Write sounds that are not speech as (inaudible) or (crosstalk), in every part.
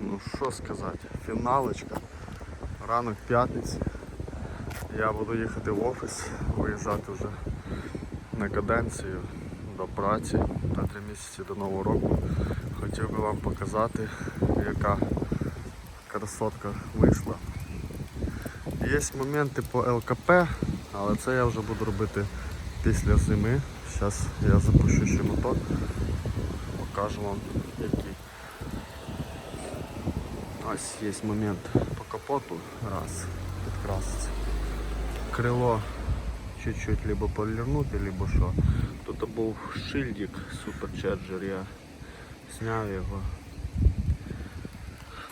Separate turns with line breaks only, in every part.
Ну що сказати, фіналочка, ранок п'ятниці. Я буду їхати в офіс, виїжджати вже на каденцію до праці на три місяці до нового року. Хотів би вам показати, яка красотка вийшла. Є моменти по ЛКП, але це я вже буду робити після зими. Зараз я запущу ще мотор, покажу вам який. Ось є момент по капоту, раз, підкраситься. Крило чуть-чуть либо полірнути, либо що. Тут був шильдик суперчарджер, я зняв його.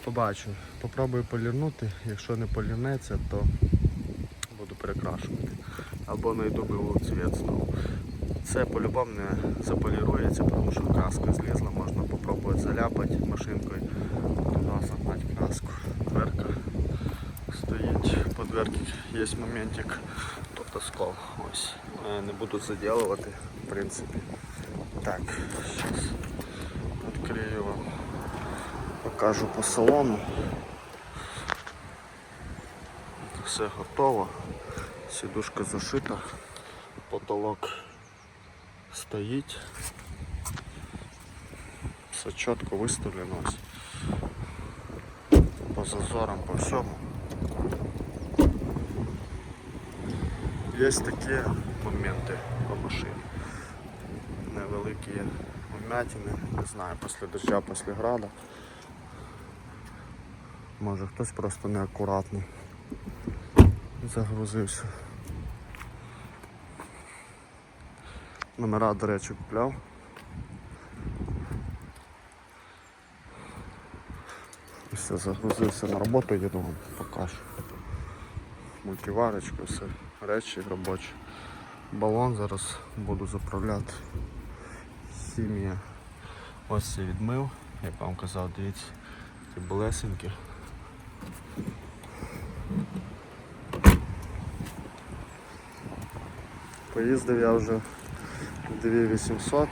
Побачу. Попробую полірнути, якщо не полірнеться, то буду перекрашувати. Або знайду білу цвіт знову. Це по-любому не заполірується, тому що краска злізла, можна попробувати заляпати машинкою, загнати краску. Дверка стоїть, по дверці є моментик, тут оскол. Ось. Е, Не буду заділувати, в принципі. Так, зараз відкрию вам, покажу по салону. Все готово. Сідушка зашита, потолок стоїть. Все чітко виставлено. По зазорам, по всьому. Є такі моменти по машині. Невеликі вмятини, не знаю, після дождя, після града. Може хтось просто неаккуратний загрузився. Номера, до речі, купляв. Все, загрузився на роботу, їду вам покажу. Мультиварочка, все, речі робочі. Балон зараз буду заправляти. Хімія. Ось це відмив, як вам казав, дивіться, ті болесенькі. Поїздив я вже 2800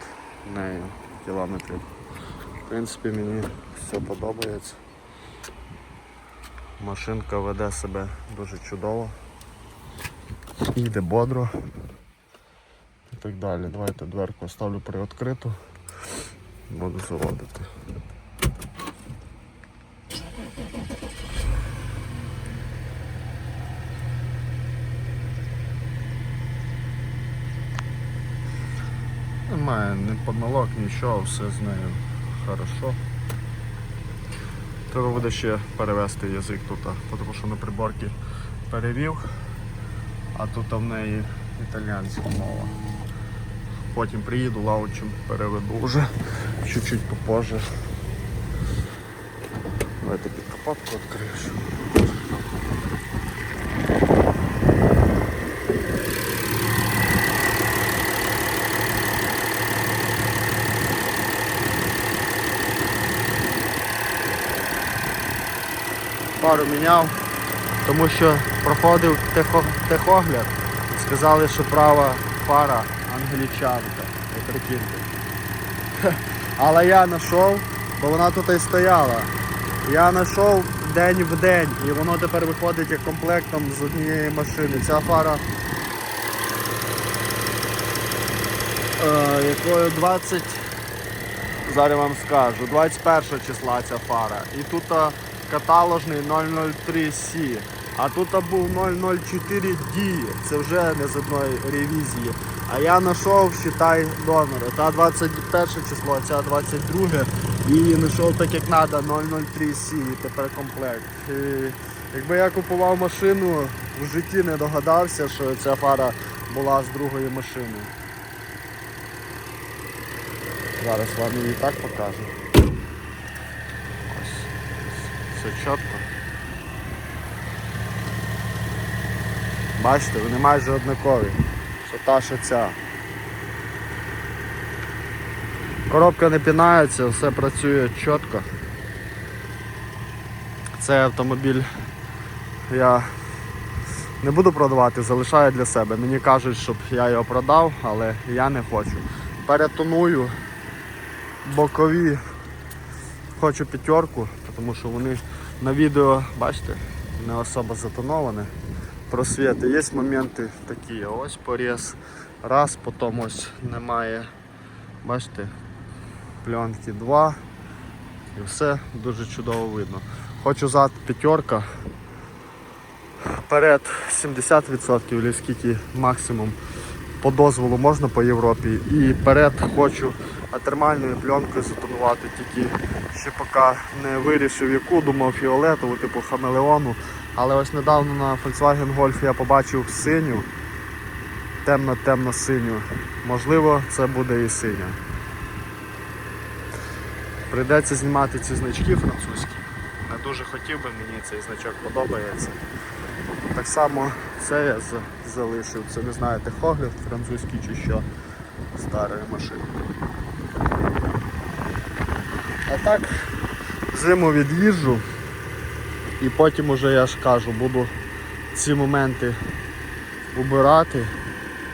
нею кілометрів. В принципі, мені все подобається. Машинка веде себе дуже чудово. Їде бодро і так далі. Давайте дверку оставлю приоткриту. Буду заводити. Немає ні помилок, нічого, все з нею хорошо. Треба буде ще перевести язик тут, тому що на приборці перевів, а тут в неї італіянська мова. Потім приїду, лаучем переведу вже чуть-чуть попозже. Давайте під капотку Пару міняв, тому що проходив техо, техогляд. Сказали, що права фара англічанка. Прикиньте. (laughs) Але я знайшов, бо вона тут і стояла. Я знайшов день в день і воно тепер виходить як комплектом з однієї машини. Ця фара е, якою 20 Зараз вам скажу, 21 числа ця фара. І тут а, каталожний 003C. А тут був 004D. Це вже не з одної ревізії. А я знайшов, считай, донори. Та 21 число, ця 22. І знайшов так як треба 003C. І тепер комплект. І, якби я купував машину, в житті не догадався, що ця фара була з другої машини. Зараз вам її так покажу. Ось. Все чітко. Бачите, вони майже однакові. Що та, що ця. Коробка не пінається, все працює чітко. Цей автомобіль я не буду продавати, залишаю для себе. Мені кажуть, щоб я його продав, але я не хочу. Перетоную бокові хочу п'ятерку, тому що вони на відео, бачите, не особо затоновані. Просвіти. Є моменти такі, ось поріз, раз, потім ось немає, бачите, пленки 2 і все дуже чудово видно. Хочу зад п'ятерка, перед 70% чи скільки максимум по дозволу можна по Європі. І перед хочу термальною пленкою затонувати, тільки ще поки не вирішив яку, думав фіолетову, типу хамелеону. Але ось недавно на Volkswagen Golf я побачив синю, темно-темно синю. Можливо, це буде і синя. Прийдеться знімати ці значки французькі. Не дуже хотів би, мені цей значок подобається. Так само це я залишив. Це не знаю, техогляд французький чи що старої машини. А так, зиму від'їжджу і потім уже я ж кажу, буду ці моменти убирати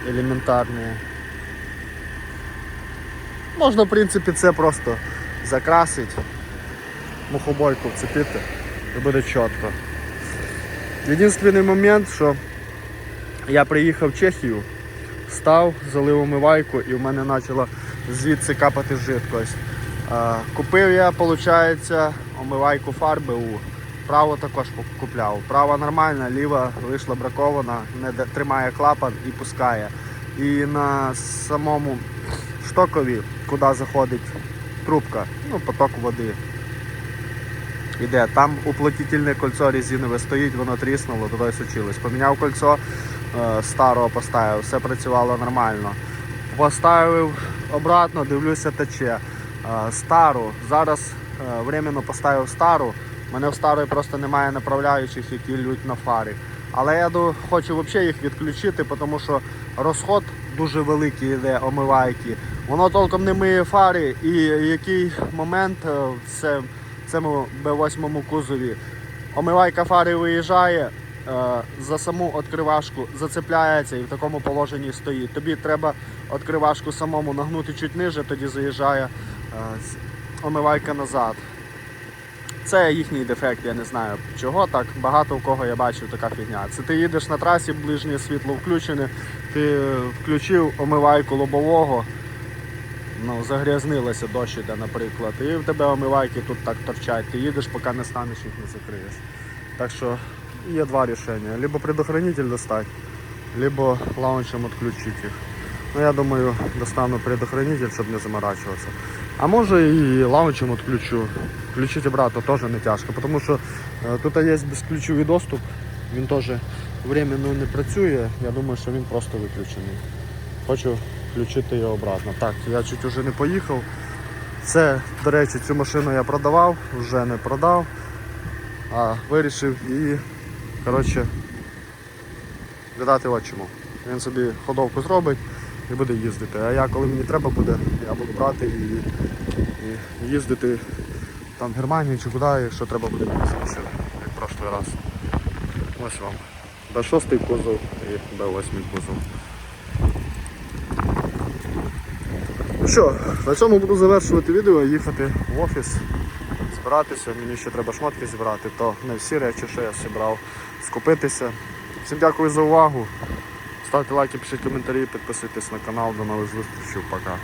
елементарні. Можна, в принципі, це просто закрасити, мухобойку вцепити і буде чітко. Єдиний момент, що я приїхав в Чехію, став, залив омивайку і в мене почала звідси капати жидкость. Купив я, виходить, омивайку фарби у. Праву також купляв. Права нормальна, ліва вийшла бракована, не тримає клапан і пускає. І на самому штокові, куди заходить трубка, ну, поток води, іде. Там уплотнительне кольцо резинове стоїть, воно тріснуло, туди сучилось. Поміняв кольцо, старого поставив, все працювало нормально. Поставив обратно, дивлюся, тече. Е, Стару. Зараз е, временно поставив стару. У мене в старої просто немає направляючих, які лють на фари. Але я хочу взагалі їх відключити, тому що розход дуже великий йде омивайки. Воно толком не миє фари, і який момент е, в цьому B8 кузові. Омивайка фари виїжджає, е, за саму відкривашку зацепляється і в такому положенні стоїть. Тобі треба відкривашку самому нагнути чуть ниже, тоді заїжджає е, омивайка назад. Це їхній дефект, я не знаю чого так. Багато в кого я бачив така фігня. Це ти їдеш на трасі, ближнє світло включене, ти е, включив омивайку лобового, ну, загрязнилося дощ іде, наприклад, і в тебе омивайки тут так торчать. Ти їдеш, поки не станеш їх не закриєш. Так що є два рішення. Либо предохранитель достати, либо лаунчем відключити їх. Ну, я думаю, достану предохранитель, щоб не заморачуватися. А може і лаунчем відключу. Включити обратно теж не тяжко, тому що е, тут є безключовий доступ, він теж временно не працює. Я думаю, що він просто виключений. Хочу включити його обратно. Так, я чуть уже не поїхав. Це, до речі, цю машину я продавав, вже не продав, а вирішив її, коротше, віддати отчиму. Він собі ходовку зробить і буде їздити. А я, коли мені треба буде, я буду брати і, і їздити там в Германію чи куди, якщо треба буде мені як прошлий раз. Ось вам. Б6 кузов і Б8 кузов. Ну що, на цьому буду завершувати відео, їхати в офіс, збиратися. Мені ще треба шмотки зібрати, то не всі речі, що я зібрав, скупитися. Всім дякую за увагу. Ставте лайки, пишіть коментарі, підписуйтесь на канал. До нових зустрічей. Пока.